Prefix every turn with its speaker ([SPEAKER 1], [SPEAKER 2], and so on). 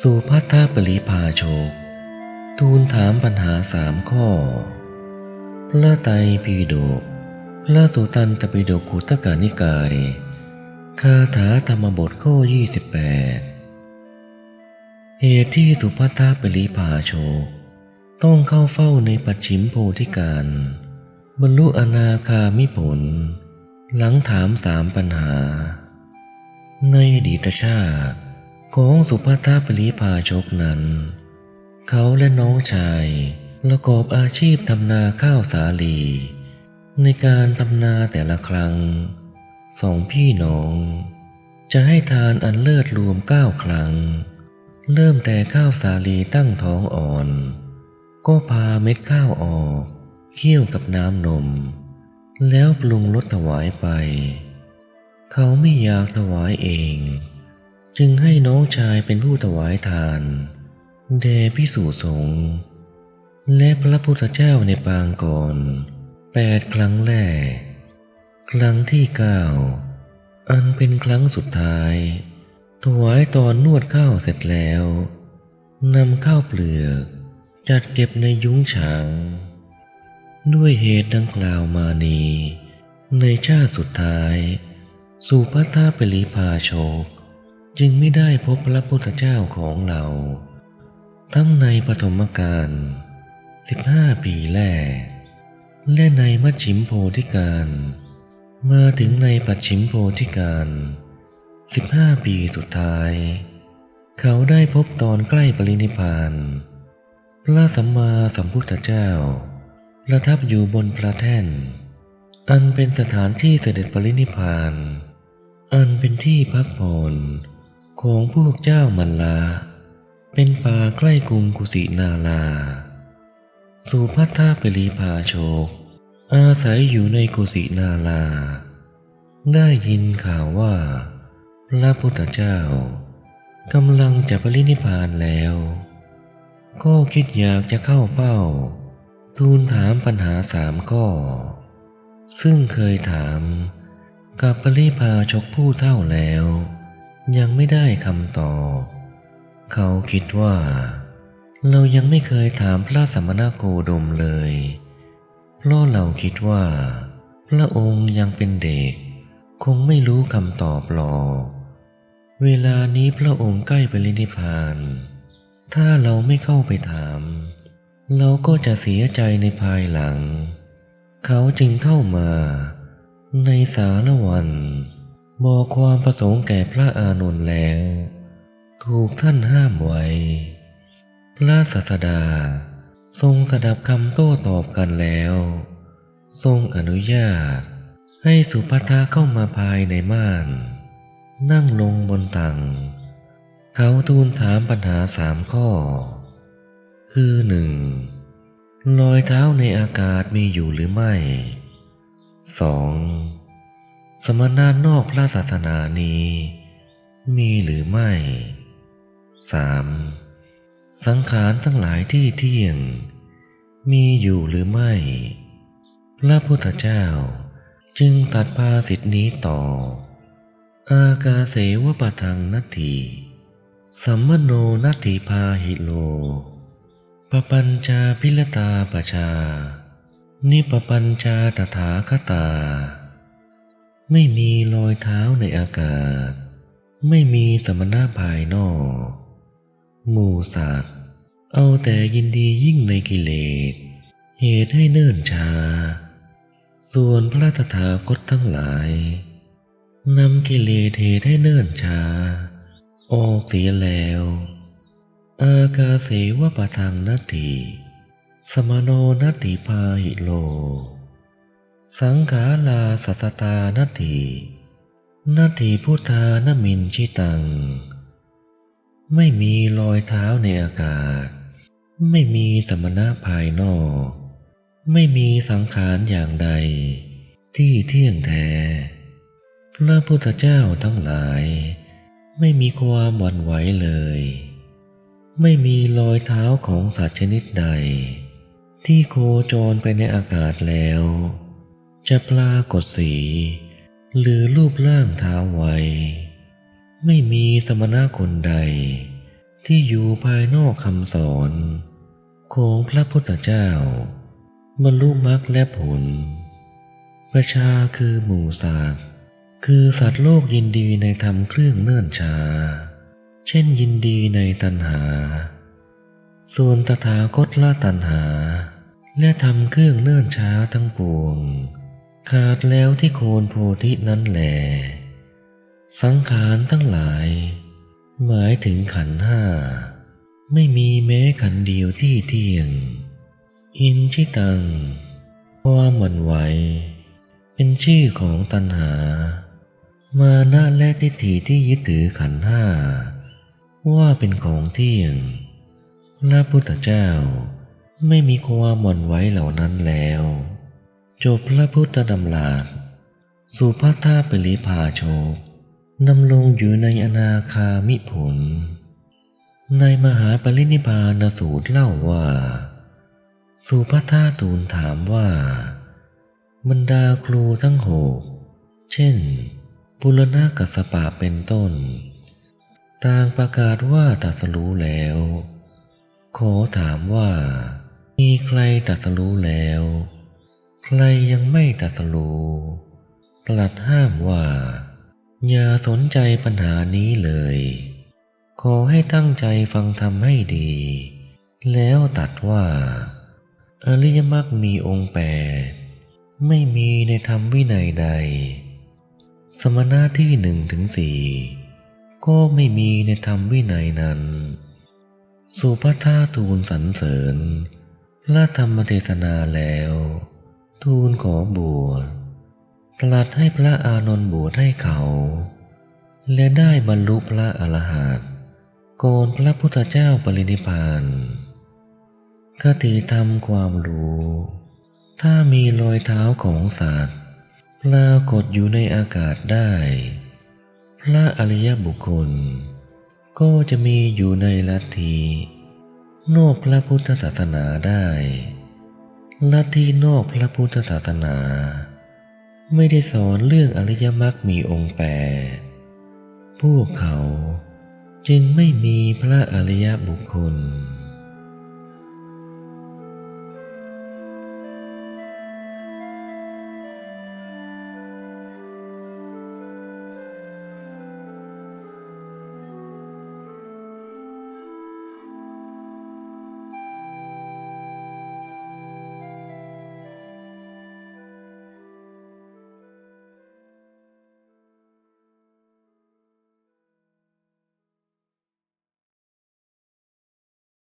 [SPEAKER 1] สุพัทธปริภาโชค ทูลถามปัญหาสามข้อ พระไตรปิฎกพระสุตันตปิฎกขุตกานิกาย คาถาธรรมบทข้อ 28 เหตุที่สุภัทธปริภาโชค ต้องเข้าเฝ้าในปัจฉิมโพธิการ บรรลุอนาคามิผล หลังถามสามปัญหา ในอดีตชาติ ของสุภัทปริภาชกนั้น เขาและน้องชายประกอบอาชีพทำนาข้าวสาลี ในการทำนาแต่ละครั้ง สองพี่น้อง จะให้ทานอันเลิศรวมเก้าครั้ง เริ่มแต่ข้าวสาลีตั้งท้องอ่อน ก็พาเม็ดข้าวออกเคี่ยวกับน้ำนม แล้วปรุงรสถวายไป เขาไม่อยากถวายเอง จึงให้น้องชายเป็นผู้ถวายทาน แด่พิสูจน์สงฆ์และพระพุทธเจ้าในปางก่อนแปดครั้งแรก ครั้งที่เก้าอันเป็นครั้งสุดท้าย ถวายตอนนวดข้าวเสร็จแล้วนำข้าวเปลือกจัดเก็บในยุ้งฉาง ด้วยเหตุดังกล่าวมานี้ ในชาติสุดท้าย สุภัทธปริภาโชค จึงไม่ได้พบพระพุทธเจ้าของเรา ทั้งในปฐมกาล15 ปีแรก และในมัชชิมโพธิการ มาถึงในปัจฉิมโพธิการ 15 ปีสุดท้าย เขาได้พบตอนใกล้ปรินิพานพระสัมมาสัมพุทธเจ้า ประทับอยู่บนพระแท่น อันเป็นสถานที่เสด็จปรินิพาน อันเป็นที่พักผ่อน ของพวกเจ้ามันลา เป็นป่าใกล้กรุงกุสินาลา สุพัทธาปรีภาโชค อาศัยอยู่ในกุสินาลา ได้ยินข่าวว่า พระพุทธเจ้ากำลังจะปรินิพพานแล้ว ก็คิดอยากจะเข้าเป้า ทูลถามปัญหาสามข้อ ซึ่งเคยถามกับปริพาชกผู้เท่าแล้ว ยังไม่ได้คำตอบ เขาคิดว่า เรายังไม่เคยถามพระสมณโคดมเลย เพราะเราคิดว่า พระองค์ยังเป็นเด็ก คงไม่รู้คำตอบหรอกเวลานี้พระองค์ใกล้ไปรินิพพาน ถ้าเราไม่เข้าไปถาม เราก็จะเสียใจในภายหลัง เขาจึงเข้ามาในสารวัน บอกความประสงค์แก่พระอานนท์แล้ว ถูกท่านห้ามไว้ พระศาสดา ทรงสดับคำโต้ตอบกันแล้ว ทรงอนุญาต ให้สุภัทาเข้ามาภายในม่าน นั่งลงบนตังเขาทูลถามปัญหาสามข้อ คือหนึ่งรอยเท้าในอากาศมีอยู่หรือไม่ 2. สมณะนอกพระศาสนานี้ มีหรือไม่ 3. สังขารทั้งหลายที่เที่ยง มีอยู่หรือไม่ พระพุทธเจ้าจึงตัดภาสิทธินี้ต่อ อากาเสวปะทังนัตถิสัมมโนนัตถิพาหิโลปปัญจาพิลตาปชา นิปปัญจาตถาคตา ไม่มีรอยเท้าในอากาศ ไม่มีสมณะภายนอก หมู่สัตว์ เอาแต่ยินดียิ่งในกิเลส เหตุให้เนิ่นช้า ส่วนพระตถาคตทั้งหลายนำกิเลสเหตุให้เนิ่นช้า ออกเสียแล้ว อากาเสวะปะทังนัตถิสมโนนัตถิพาหิโล สังขาลาสัสตานัตถินัตถิพุทธานมินชิตัง ไม่มีรอยเท้าในอากาศ ไม่มีสมณะภายนอก ไม่มีสังขารอย่างใด ที่เที่ยงแท้ พระพุทธเจ้าทั้งหลาย ไม่มีความหวั่นไหวเลย ไม่มีรอยเท้าของสัตว์ชนิดใด ที่โคจรไปในอากาศแล้ว จะปรากฏสี หรือรูปร่างเท้าไว้ไม่มีสมณะคนใด ที่อยู่ภายนอกคำสอน ของพระพุทธเจ้าบรรลุมรรคและผล ประชาคือหมู่สัตว์คือสัตว์โลกยินดีในธรรมเครื่องเนิ่นช้า เช่นยินดีในตัณหา ส่วนตถาคตละตัณหา และทำเครื่องเนิ่นช้าทั้งปวง ขาดแล้วที่โคนโพธินั้นแหลสังขารทั้งหลาย หมายถึงขันห้า ไม่มีแม้ขันเดียวที่เที่ยง อินชิตังความหวั่นไหว เป็นชื่อของตัณหา มานะและทิฏฐิที่ยึดถือขันห้า ว่าเป็นของเที่ยงพระพุทธเจ้าไม่มีความหวั่นไหวเหล่านั้นแล้ว จบพระพุทธดำรัสสุภัทธาปริภาโชคดำลงอยู่ในอนาคามิผล ในมหาปรินิพานสูตรเล่าว่า สุภัทธาทูลถามว่า บรรดาครูทั้งหก เช่น ปุรณกัสสปะเป็นต้น ต่างประกาศว่าตรัสรู้แล้ว ขอถามว่า มีใครตรัสรู้แล้ว ใครยังไม่ตรัสรู้ตรัสห้ามว่า อย่าสนใจปัญหานี้เลย ขอให้ตั้งใจฟังธรรมให้ดี แล้วตัดว่า อริยมรรคมีองค์แปดไม่มีในธรรมวินัยใด สมณะที่หนึ่งถึงสี่ก็ไม่มีในธรรมวินัยนั้น สุภัทาทูลสรรเสริญพระธรรมเทศนาแล้ว ทูลขอบวชตรัสให้พระอานนท์บวชให้เขา และได้บรรลุพระอรหันต์ก่อนพระพุทธเจ้าปรินิพานคติธรรมความรู้ ถ้ามีรอยเท้าของสัตว์ปรากฏอยู่ในอากาศได้ พระอริยบุคคล ก็จะมีอยู่ในลัทธินอกพระพุทธศาสนาได้ ลัทธินอกพระพุทธศาสนา ไม่ได้สอนเรื่องอริยมรรคมีองค์แปดพวกเขาจึงไม่มีพระอริยบุคคล